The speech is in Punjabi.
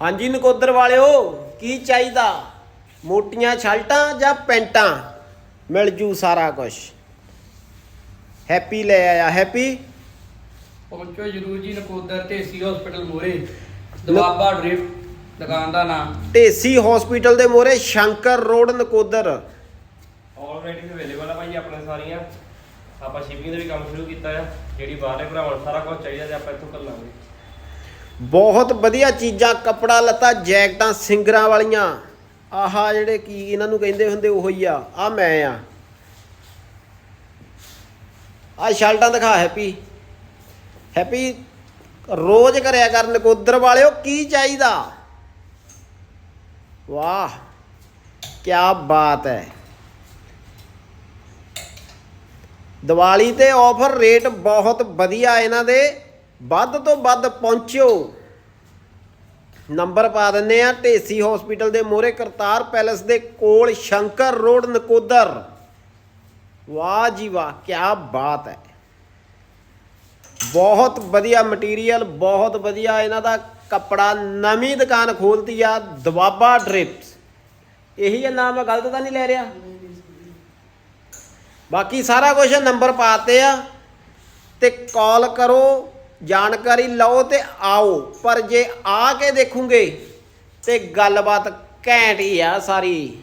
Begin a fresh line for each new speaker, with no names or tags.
ਹਾਂਜੀ ਨਕੋਦਰ ਵਾਲਿਓ ਕੀ ਚਾਹੀਦਾ? ਮੋਟੀਆਂ ਛਲਟਾਂ ਜਾਂ ਪੈਂਟਾਂ? ਮਿਲ ਜੂ ਸਾਰਾ ਕੁਝ ਹੈਪੀ ਲੈ ਆਇਆ ਹੈਪੀ
ਪਹੁੰਚੋ ਜਰੂਰ ਜੀ ਨਕੋਦਰ ਢੇਸੀ ਹਸਪੀਟਲ ਮੋਰੇ। ਦਵਾਬਾ ਡ੍ਰਿਫਟ ਦੁਕਾਨ ਦਾ ਨਾਮ।
ਢੇਸੀ ਹਸਪੀਟਲ ਦੇ ਮੋਰੇ Shankar road Nakodar.
Already available ਆ ਭਾਈ ਆਪਣੇ ਸਾਰੀਆਂ। ਆਪਾਂ ਸ਼ਿਪਿੰਗ ਦਾ ਵੀ ਕੰਮ ਸ਼ੁਰੂ ਕੀਤਾ ਆ। ਜਿਹੜੀ ਬਾਹਰਲੇ ਭਰਾਵਾਂ ਨੂੰ ਸਾਰਾ ਕੁਝ ਚਾਹੀਦਾ ਤੇ ਆਪਾਂ ਇੱਥੋਂ ਕਰ ਲਾਂਗੇ।
ਬਹੁਤ ਵਧੀਆ ਚੀਜ਼ਾਂ, ਕੱਪੜਾ ਲੱਤਾ, ਜੈਕਟਾਂ, ਸਿੰਗਰਾਂ ਵਾਲੀਆਂ। ਆਹਾ ਜਿਹੜੇ ਕੀ ਇਹਨਾਂ ਨੂੰ ਕਹਿੰਦੇ ਹੁੰਦੇ ਉਹੋ ਹੀ ਆ ਆ ਮੈਂ ਆ। ਆ ਸ਼ਰਟਾਂ ਦਿਖਾ ਹੈਪੀ। ਹੈਪੀ, ਰੋਜ਼ ਕਰਿਆ ਕਰਨ ਨਕੋਦਰ ਵਾਲਿਓ, ਕੀ ਚਾਹੀਦਾ? ਵਾਹ ਕੀ ਬਾਤ ਹੈ। ਦੀਵਾਲੀ ਤੇ ਆਫਰ ਰੇਟ ਬਹੁਤ ਵਧੀਆ ਇਹਨਾਂ ਦੇ। ਵੱਧ ਤੋਂ ਵੱਧ ਪਹੁੰਚਿਓ। ਨੰਬਰ ਪਾ ਦਿੰਨੇ ਆ ਢੇਸੀ ਹਸਪੀਟਲ ਦੇ ਮੋਹਰੇ ਕਰਤਾਰ ਪੈਲਸ ਦੇ ਕੋਲ ਸ਼ੰਕਰ ਰੋਡ, ਨਕੋਦਰ। ਵਾਹ ਜੀ ਵਾਹ ਕੀ ਬਾਤ ਹੈ। ਬਹੁਤ ਵਧੀਆ ਮਟੀਰੀਅਲ ਬਹੁਤ ਵਧੀਆ ਇਹਨਾਂ ਦਾ ਕੱਪੜਾ, ਨਵੀਂ ਦੁਕਾਨ ਖੋਲਤੀ ਆ, ਦਵਾਬਾ ਡ੍ਰਿਪਸ ਇਹੀ ਹੈ ਨਾਮ, ਮੈਂ ਗਲਤ ਤਾਂ ਨਹੀਂ ਲੈ ਰਿਹਾ? ਬਾਕੀ ਸਾਰਾ ਕੁਝ ਨੰਬਰ ਪਾਤੇ ਆ ਤੇ ਕਾਲ ਕਰੋ। ਜਾਣਕਾਰੀ ਲਓ ਤੇ ਆਓ, ਪਰ ਜੇ ਆ ਕੇ ਦੇਖੋਗੇ ਤੇ ਗੱਲਬਾਤ ਘੈਂਟ ਹੀ ਆ ਸਾਰੀ।